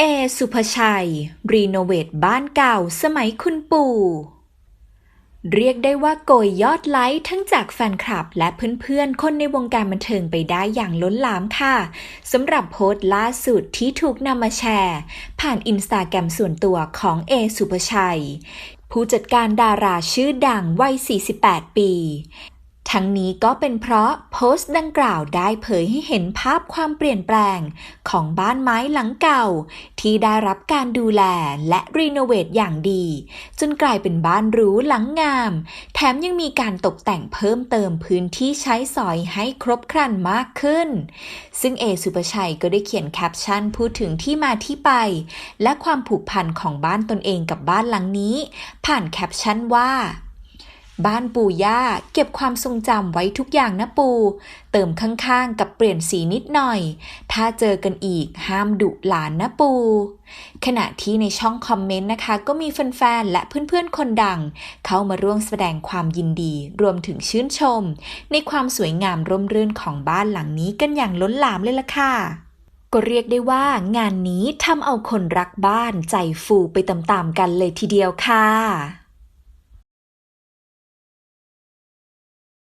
เอสุภชัย รีโนเวทบ้านเก่าสมัยคุณปู่ เรียกได้ว่าโกยยอดไลค์ทั้งจากแฟนคลับและเพื่อนๆ คนในวงการบันเทิงไปได้อย่างล้นหลามค่ะสำหรับโพสต์ล่าสุดที่ถูกนำมาแชร์ ผ่านอินสตาแกรมส่วนตัวของเอสุภชัย ผู้จัดการดาราชื่อดังวัย 48 ปี ทั้งนี้ก็เป็นเพราะโพสต์ดังกล่าวได้เผยให้เห็นภาพความเปลี่ยนแปลงของบ้านไม้หลังเก่า ที่ได้รับการดูแลและรีโนเวทอย่างดี จนกลายเป็นบ้านหรูหลังงาม แถมยังมีการตกแต่งเพิ่มเติมพื้นที่ใช้สอยให้ครบครันมากขึ้น ซึ่งเอสุปชัยก็ได้เขียนแคปชั่นพูดถึงที่มาที่ไป และความผูกพันของบ้านตนเองกับบ้านหลังนี้ ผ่านแคปชั่นว่า บ้านปู่ย่าเก็บความทรงจำไว้ทุกอย่างนะปู เติมข้างๆกับเปลี่ยนสีนิดหน่อย ถ้าเจอกันอีกห้ามดุหลานนะปู ขณะที่ในช่องคอมเมนต์นะคะ ก็มีแฟนๆและเพื่อนๆคนดัง เข้ามาร่วมแสดงความยินดี รวมถึงชื่นชม ในความสวยงามร่มรื่นของบ้านหลังนี้กันอย่างล้นหลามเลยล่ะค่ะก็เรียกได้ว่างานนี้ทำเอาคนรักบ้านใจฟูไปตามๆกันเลยทีเดียวค่ะ